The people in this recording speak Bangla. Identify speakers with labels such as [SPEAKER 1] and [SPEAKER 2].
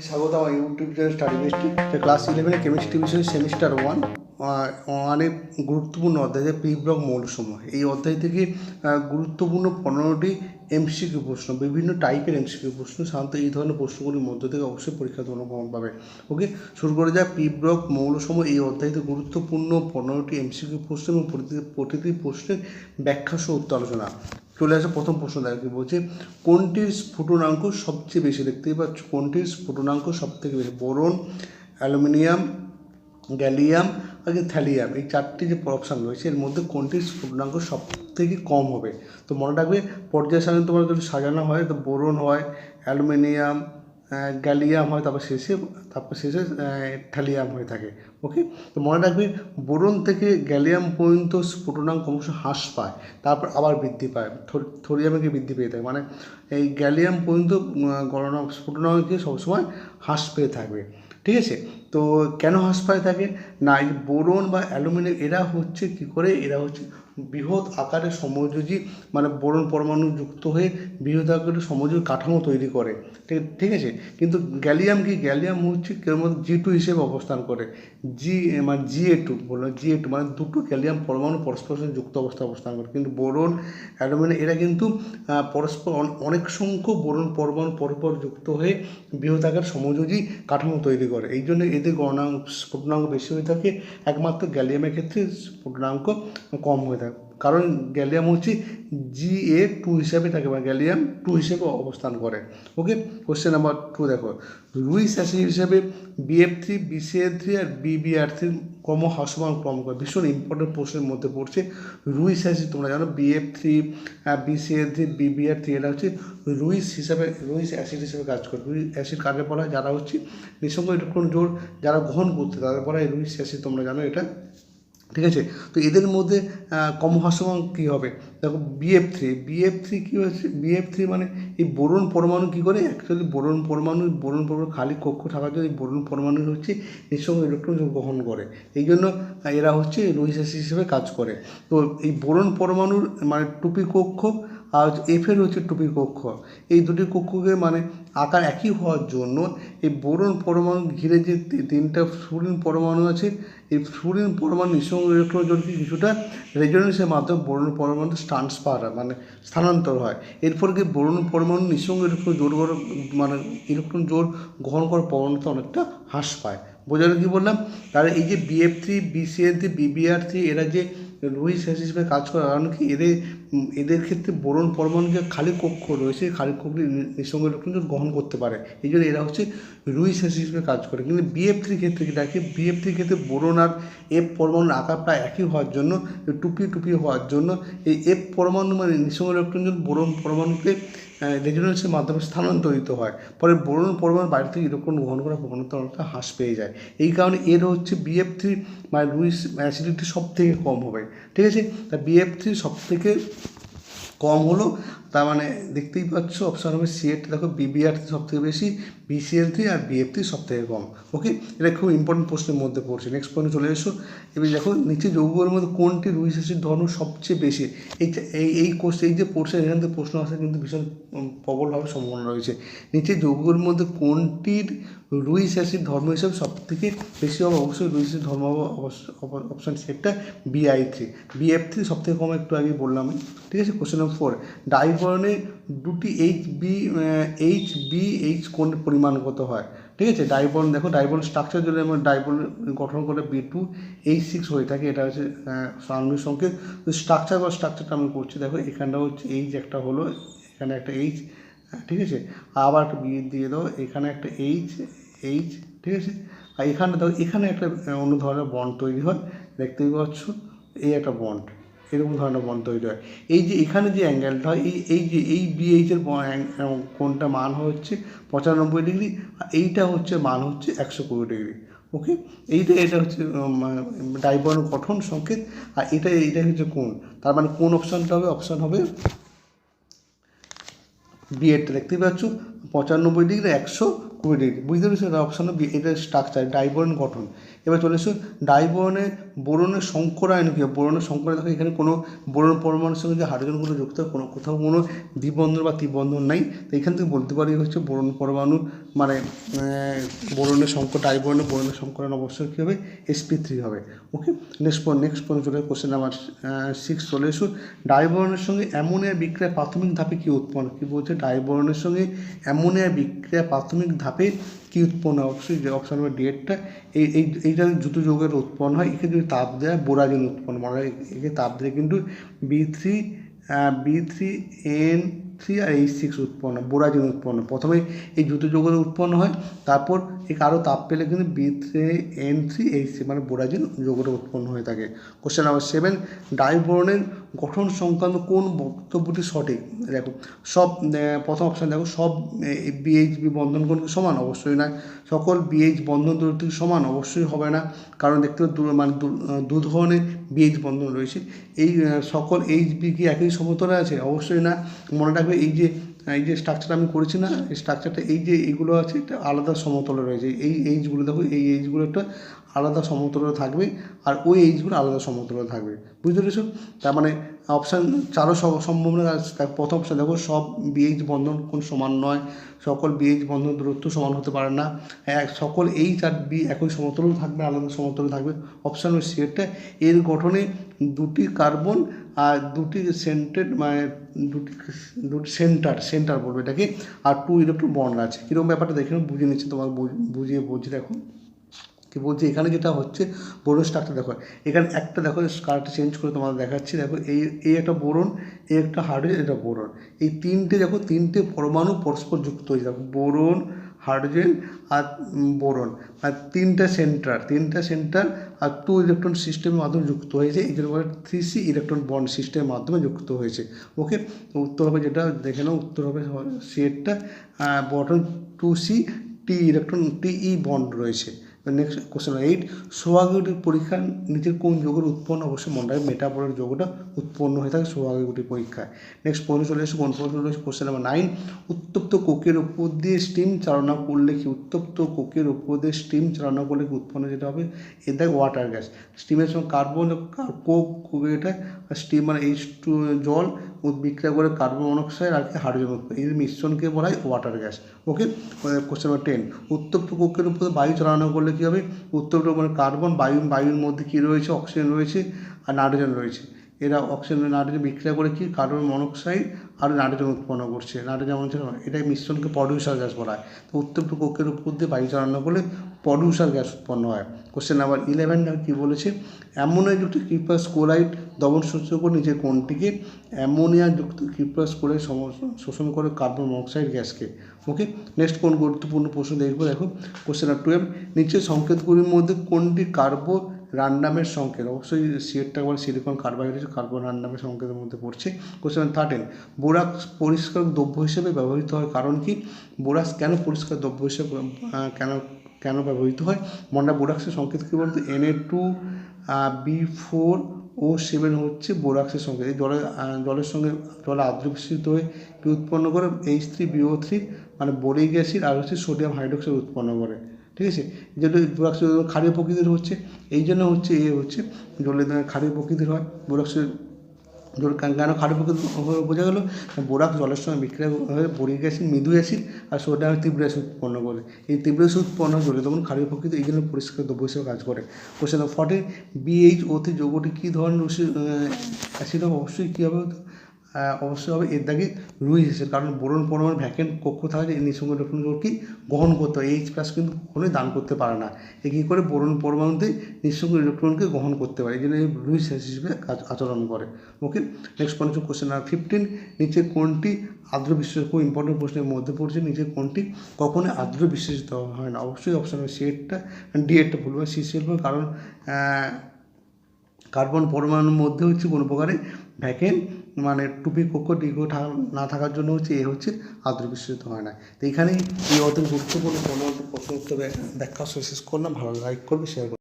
[SPEAKER 1] স্বাগত আমার YouTube channel study mystery class ইলেভেনে কেমিস্ট্রি বিষয় সেমিস্টার ওয়ান অনেক গুরুত্বপূর্ণ অধ্যায় যে পি ব্লক মৌলসমূহ এই অধ্যায় থেকে গুরুত্বপূর্ণ পনেরোটি এমসিকিউ প্রশ্ন, বিভিন্ন টাইপের এমসিকিউ প্রশ্ন, সাধারণত এই ধরনের প্রশ্নগুলির মধ্য থেকে অবশ্যই পরীক্ষা তোমরা পাবে। ওকে শুরু করে যাক পি ব্লক মৌলসমূহ, এই অধ্যায়তে গুরুত্বপূর্ণ পনেরোটি এমসিকিউ প্রশ্ন এবং প্রতিটি প্রশ্নের ব্যাখ্যা সহ উত্তর আলোচনা। চলে আসে প্রথম প্রশ্ন দেখো বলছে? কোনটির স্ফুটনাঙ্ক সবচেয়ে বেশি? দেখতেই পাচ্ছ, কোনটির স্ফুটনাঙ্ক সব থেকে বেশি? বোরন, অ্যালুমিনিয়াম, গ্যালিয়াম আর থ্যালিয়াম এই চারটি যে অপশান রয়েছে এর মধ্যে কোনটির স্ফুটনাঙ্ক সব থেকে কম হবে? তো মনে রাখবে, পর্যায় সারণী তোমার যদি সাজানো হয়, তো বোরন হয়, অ্যালুমিনিয়াম গ্যালিয়াম হয়, তারপর শেষে তারপর শেষে থ্যালিয়াম হয়ে থাকে। ওকে তো মনে রাখবে, বোরন থেকে গ্যালিয়াম পর্যন্ত স্ফুটনাঙ্ক ক্রমশ হ্রাস পায়, তারপর আবার বৃদ্ধি পায়। থোরিয়ামে বৃদ্ধি পেয়ে থাকে। মানে এই গ্যালিয়াম পর্যন্ত গণনা স্ফুটনাঙ্কে সবসময় হ্রাস পেয়ে থাকবে। ঠিক আছে? তো কেন হ্রাস পায় থাকে? না এই বোরন বা অ্যালুমিনিয়াম, এরা হচ্ছে কী করে? এরা হচ্ছে বৃহৎ আকারে সমযোজী মানে বোরন পরমাণু যুক্ত হয়ে বৃহৎ আকারের সমযোজী কাঠামো তৈরি করে। ঠিক আছে? কিন্তু গ্যালিয়াম কি? গ্যালিয়াম হচ্ছে কেবল জি টু হিসেবে অবস্থান করে। জি মানে জি এ টু বলল জি এ টু মানে দুটো গ্যালিয়াম পরমাণু পরস্পর সঙ্গে যুক্ত অবস্থায় অবস্থান করে। কিন্তু বোরন অ্যালুমিনিয়াম, এরা কিন্তু পরস্পর অনেক সংখ্যক বোরন পরমাণু পরস্পর যুক্ত হয়ে বৃহৎ আকার সমযোজী কাঠামো তৈরি করে। এই জন্য এদের গণনাঙ্ক স্ফুটনাঙ্ক বেশি হয়ে থাকে। একমাত্র গ্যালিয়ামের ক্ষেত্রে স্ফুটনাঙ্ক কম হয়ে থাকে। কারণ গ্যালিয়াম হচ্ছে জি এ টু হিসাবে থাকে বা গ্যালিয়াম টু হিসেবে অবস্থান করে। ওকে কোশ্চেন নাম্বার টু দেখো। রুইস অ্যাসিড হিসেবে বিএফ থ্রি বিসিএ থ্রি আর বিবিআর থ্রি ক্রম হ্রাসমান ক্রম করে। ভীষণ ইম্পর্টেন্ট প্রশ্নের মধ্যে পড়ছে। রুইস অ্যাসিড তোমরা জানো BF three BCA three BBr three এটা হচ্ছে রুইস হিসাবে রুইস অ্যাসিড হিসেবে কাজ করে। রুইস অ্যাসিড কাকে বলা হয়? যারা হচ্ছে নিঃসঙ্গ ইলেকট্রন জোর যারা গ্রহণ করতে তাদের বলা হয় রুইস অ্যাসিড তোমরা জানো এটা ঠিক আছে? তো এদের মধ্যে কম হ্রাসমান কী হবে? দেখো বিএফ থ্রি বিএফ থ্রি কী হচ্ছে? বিএফ থ্রি মানে এই বোরন পরমাণু কী করে? অ্যাকচুয়ালি বোরন পরমাণু বোরন পরমাণু খালি কক্ষ থাকার জন্য এই বোরন পরমাণু হচ্ছে নিঃসঙ্গ ইলেকট্রন গ্রহণ করে। এই জন্য এরা হচ্ছে রুইস হিসেবে কাজ করে। তো এই বোরন পরমাণুর মানে টুপি কক্ষ আর এফের হচ্ছে টুপি কক্ষ। এই দুটি কক্ষকে মানে আকার একই হওয়ার জন্য এই বোরন পরমাণু ঘিরে যে তিনটা ফ্লুরিন পরমাণু আছে, এই ফ্লুরিন পরমাণু নিঃসঙ্গ ইলেকট্রন জলকে কিছুটা রেজোনেন্সের মাধ্যমে বোরন পরমাণু ট্রান্সফার হয় মানে স্থানান্তর হয়। এরপর কি বোরন পরমাণু নিঃসঙ্গ ইলেকট্রন জোর মানে ইলেকট্রন জোর গ্রহণ করার প্রবণতা অনেকটা হ্রাস পায়। বোঝালো কি বললাম? তাহলে এই যে BF three BCl three BBr three এরা যে রুইস অ্যাসিড হিসেবে কাজ করে, কারণ কি এদের এদের ক্ষেত্রে বোরন পরমাণু যে খালি কক্ষ রয়েছে, খালি কক্ষটি নিঃসঙ্গ ইলেকট্রন গ্রহণ করতে পারে। এই জন্য এরা হচ্ছে রুই অ্যাসিড হিসেবে কাজ করে। কিন্তু বিএফ থ্রির ক্ষেত্রে কি দেখে বিএফ থ্রির ক্ষেত্রে বোরন আর এফ পরমাণুর আকার প্রায় একই হওয়ার জন্য, টুপি টুপি হওয়ার জন্য, এই এফ পরমাণু মানে নিঃসঙ্গ ইলেকট্রন বোরন পরমাণুকে রেজোনেন্সের মাধ্যমে স্থানান্তরিত হয়। পরে বোরন পরমাণু বাইরে থেকে ইলেকট্রন গ্রহণ করার প্রবণতা অনেকটা হ্রাস পেয়ে যায়। এই কারণে এর হচ্ছে বিএফ থ্রি মানে লুইস অ্যাসিডিটি সব থেকে কম হবে। ঠিক আছে? তা বিএফ থ্রি সব থেকে কম হলো। তার মানে দেখতেই পাচ্ছ অপশান হবে সিএট দেখো বিবিআর সব থেকে বেশি বিসিএল থ্রি আর বিএফ থ্রি সব থেকে কম। ওকে এটা খুব ইম্পর্টেন্ট প্রশ্নের মধ্যে পড়ছে। নেক্সট পয়েন্টে চলে এসো। এবার দেখো, নিচে যৌগের মধ্যে কোনটি রুইস অ্যাসিড ধর্ম সবচেয়ে বেশি? এই এই কোর্স এই যে পড়ছে এখান থেকে প্রশ্ন আসার কিন্তু ভীষণ প্রবলভাবে সম্ভাবনা রয়েছে। নিচে যৌগের মধ্যে কোনটির রুইস অ্যাসিড ধর্ম হিসাবে সব থেকে বেশি হবে অবশ্যই রুই অ্যাসিড ধর্ম হবে অপশান সেটটা বিআই থ্রি বিএফ থ্রি সব থেকে কম একটু আগে বললাম আমি, ঠিক আছে? কোশ্চেন নম্বর ফোর ডাইবরনে দুটি H B H B H কোন পরিমাণ কত হয়? ঠিক আছে? ডাইবন দেখো ডাইবন স্ট্রাকচার যদি আমরা ডাইবন গঠন করে বি টু এইচ সিক্স হয়ে থাকে, এটা হচ্ছে সাংবিক সংকেত। স্ট্রাকচার বা স্ট্রাকচারটা আমি করছি, দেখো, এখানটা হচ্ছে এইচ একটা হলো, এখানে একটা এইচ ঠিক আছে? আবার একটা বি দিয়ে দাও, এখানে একটা এইচ এইচ ঠিক আছে? আর এখানে দেখো, এখানে একটা অন্য ধরনের বন্ড তৈরি হয়। দেখতেই পাচ্ছ? এই একটা বন্ড এরকম ধরনের বন্ড তৈরি হয়। এই যে এখানে যে অ্যাঙ্গেলটা হয়, এই এই যে, এই বিএইচের কোনটা মান হচ্ছে পঁচানব্বই ডিগ্রি, আর এইটা হচ্ছে মান হচ্ছে একশো কুড়ি ডিগ্রি ওকে এইটা, এটা হচ্ছে ডাইবর্ন গঠন সংকেত, আর এটা এইটা হচ্ছে কোন তার মানে কোন অপশানটা হবে অপশান হবে বিএডটা দেখতে পাচ্ছ, পঁচানব্বই ডিগ্রি একশো কুড়ি ডিগ্রি বুঝতে পেরেছ? এটা অপশান বি এটা স্ট্রাকচার ডাইবরন গঠন। এবার চলে এসো বরণের শঙ্কর সংকরায়ন কী? বোরনের সংকরায়ন, দেখো এখানে কোনো বোরন পরমাণুর সঙ্গে যে হাইড্রোজেনগুলো যুক্ত কোনো কোথাও কোনো দ্বিবন্ধন বা ত্রিবন্ধন নাই। তো এখান থেকে বলতে পারি হচ্ছে বোরন পরমাণুর মানে বোরনের সংকট ডাইবোরনের বোরনের সংকরণ অবশ্যই কী হবে? এসপি থ্রি হবে। Okay next point next point চলে কোশ্চেন নাম্বার সিক্স চলে এসো। ডাইবোরনের সঙ্গে অ্যামোনিয়া বিক্রিয়া প্রাথমিক ধাপে কী উৎপন্ন? কী বলছে? ডাইবোরনের সঙ্গে অ্যামোনিয়া বিক্রিয়া প্রাথমিক ধাপে কী উৎপন্ন? হয় অবশ্যই অপশন নম্বর ডিএডটা এই এই, এইটা দ্রুত যৌগের উৎপন্ন হয়। একে যদি তাপ দেয়, বোরাজিন উৎপন্ন মানে একে তাপ দিলে কিন্তু B three B three N three আর এইচ সিক্স উৎপন্ন, বোরাজিন উৎপন্ন। প্রথমে এই দ্রুত যৌগের উৎপন্ন হয়, তারপর এই কারও তাপ পেলে কিন্তু B three N three H C মানে বোরাজিন যৌগটা উৎপন্ন হয়ে থাকে। কোশ্চেন নাম্বার সেভেন ডাইবোরনের গঠন সংক্রান্ত কোন বক্তব্যটি সঠিক? দেখো, সব প্রথম অপশান দেখো, সব বিএইচবি বন্ধন কোণ কি সমান? অবশ্যই নয়। সকল বিএইচ বন্ধন দূরত্ব সমান? অবশ্যই হবে না। কারণ দেখতে মানে দু- ধরনের বিএইচ বন্ধন রয়েছে। এই সকল এইচ বি কি একই সমতলে আছে? অবশ্যই না। মনে রাখবে এই যে এই যে স্ট্রাকচার আমি করেছি না, এই স্ট্রাকচারটা এই যে এইগুলো আছে, এটা আলাদা সমতলে রয়েছে। এই এইজগুলো দেখো, এই এইজগুলো একটা আলাদা সমতলে থাকবে, আর ওই এইজগুলো আলাদা সমতলে থাকবে। বুঝতে পেরেছ? তার মানে অপশান চারও সম- সম্ভাবনা প্রথম অপশান দেখো, সব বিএইচ বন্ধন কোন সমান নয়। সকল বিএইচ বন্ধন দূরত্ব সমান হতে পারে না। এক, সকল এইচ আর বি একই সমতলেও থাকবে, আলাদা সমতল থাকবে। অপশান সি এটা এর গঠনে দুটি কার্বন আর দুটি সেন্টেড মানে দুটি দুটি সেন্টার সেন্টার বলবে এটাকে। আর টু ইলেকট্রন বন্ড আছে। কীরকম ব্যাপারটা দেখে বুঝিয়ে নিচ্ছি তোমার, বুঝিয়ে বলছি দেখো। কি বলছি? এখানে যেটা হচ্ছে বোরন স্ট্রাকচার দেখো। এখানে একটা দেখো কালারটা চেঞ্জ করে তোমাদের দেখাচ্ছি। দেখো, এই এই একটা বোরন, এই একটা হাইড্রোজেন এটা বোরন। এই তিনটে দেখো, তিনটে পরমাণু পরস্পর যুক্ত হয়েছে দেখো বোরন হাইড্রোজেন আর বোরন। আর তিনটা সেন্টার তিনটা সেন্টার আর টু ইলেকট্রন সিস্টেমের মাধ্যমে যুক্ত হয়েছে। এই জন্য থ্রি সি ইলেকট্রন বন্ড সিস্টেমের মাধ্যমে যুক্ত হয়েছে। ওকে উত্তর হবে যেটা, দেখে নাও, উত্তর হবে সিএরটা button two C T electron T E bond রয়েছে। নেক্সট কোশ্চেন এইট সোহাগীটির পরীক্ষার নিজের কোন যোগের উৎপন্ন? অবশ্যই মনে রাখবে মেটাবলের যোগটা উৎপন্ন হয়ে থাকে সোহাগীটির পরীক্ষায়। নেক্সট প্রশ্ন চলে এসে কোন প্রশ্ন রয়েছে? কোশ্চেন নাম্বার নাইন উত্তপ্ত কোকের উপর দিয়ে স্টিম চালনা করলে কি উত্তপ্ত কোকের উপর দিয়ে স্টিম চালনা করলে কি উৎপন্ন যেটা হবে? এ দেখ ওয়াটার গ্যাস স্টিমের সঙ্গে কার্বন কোক এটা স্টিম মানে এইচ টু জল বিক্রিয়া করে কার্বন মনোক্সাইড আর কি হাইড্রোজেন এই মিশ্রণকে বলা হয় water gas okay question number ten উত্তপ্ত কক্ষের উপরে বায়ু চালনা করলে কী হবে? উত্তপ্ত মানে কার্বন বায়ু, বায়ুর মধ্যে কী রয়েছে? অক্সিজেন রয়েছে আর নাইট্রোজেন রয়েছে। এরা অক্সিজেন নাইট্রোজেন বিক্রিয়া করে কি? কার্বন মনোক্সাইড আর নাইট্রোজেন উৎপন্ন করছে। নাইট্রোজেন মনোক্সাইড এটাই মিশ্রণকে প্রডিউসার গ্যাস বলা হয়। তো উত্তপ্ত কক্ষের উপর দিয়ে বায়ু চালানো করলে প্রডিউসার গ্যাস উৎপন্ন হয়। কোশ্চেন নাম্বার ইলেভেন কী বলেছে? অ্যামোনিয়াযুক্ত কিপাস ক্লোরাইড দমন করে নিজের কোনটিকে অ্যামোনিয়াযুক্ত কিপাস ক্লোরাইড সম- শোষণ করে কার্বন মনোক্সাইড গ্যাসকে। ওকে নেক্সট কোন গুরুত্বপূর্ণ প্রশ্ন দেখব? দেখো কোশ্চেন নাম্বার টুয়েলভ নিচের সংকেতগুলির মধ্যে কোনটি কার্বো রান্ডামের সংকেত? অবশ্যই সিএরটা বলে সিলিকন কার্বাইড হচ্ছে কার্বন রান্ডামের সংকেতের মধ্যে পড়ছে। কোশ্চেন থার্টিন বোরাক পরিষ্কার দ্রব্য হিসেবে ব্যবহৃত হয় কারণ কি? বোরাক্স কেন পরিষ্কার দ্রব্য হিসেবে কেন কেন ব্যবহৃত হয়? মন্ডা বোরাক্সের সংকেত কী বলতো? N A two B four O seven হচ্ছে বোরাক্সের সংকেত। এই জলের জলের সঙ্গে জলে আর্দ্র মিশ্রিত হয়ে কি উৎপন্ন করে? এইচ থ্রি বিও থ্রি মানে বোরিক অ্যাসিড আর হচ্ছে সোডিয়াম হাইড্রোক্সাইড উৎপন্ন করে। ঠিক আছে? যেটা বোরাক্স ক্ষারীয় প্রকৃতির হচ্ছে, এই জন্য হচ্ছে এ হচ্ছে জলের দ্বারা ক্ষারীয় প্রকৃতির হয়। বোরাক্সের কেন হয়ে বোঝা গেল বোরাক জলের সঙ্গে বিক্রিয়া হয়ে বোরিক অ্যাসিড মৃদু অ্যাসিড আর সোডিয়াম তীব্র অ্যাসিড উৎপন্ন করে। এই তীব্র অ্যাসিড উৎপন্ন করে তখন ক্ষারীয় প্রকৃতি এই জন্য পরিষ্কার দ্রব্য হিসেবে কাজ করে। কোশ্চেন ফটে বিএইচ ওতে যৌগটি কী ধরনের অ্যাসিড অবশ্যই কী হবে? অবশ্যই হবে। এর দাগে রুই এসেছে, কারণ বোরন পরমাণু ভ্যাকেন্ট কক্ষ থাকে এই নিঃসঙ্গ ইলেকট্রন কি গ্রহণ করতে হয় এইচ প্লাস কিন্তু কখনোই দান করতে পারে না। এ কী করে? বোরন পরমাণুতে নিঃসঙ্গ ইলেকট্রনকে গ্রহণ করতে পারে, এই জন্য রুই হিসেবে কাজ আচরণ করে। ওকে নেক্সট পয়েন্ট কোশ্চেন আর ফিফটিন নিচে কোনটি আর্দ্র বিশ্বাস খুব ইম্পর্টেন্ট প্রশ্নের মধ্যে পড়ছে, নিচে কোনটি কখনোই আর্দ্র বিশ্বাসিত হয় না। অবশ্যই অপশন হবে সি এরটা ডি এরটা ভুলবে সি সি কারণ কার্বন পরমাণুর মধ্যে হচ্ছে কোনো প্রকারে ভ্যাকেন মানে টুপি কক্ষ দীর্ঘ না থাকার জন্য হচ্ছে এ হচ্ছে আদ্র বিশ্বজিত হয় না তো এখানেই এই অত গুরুত্বপূর্ণ কোনো প্রশ্ন উত্তরে ব্যাখ্যা শেষ করলাম। ভালো লাইক করবে শেয়ার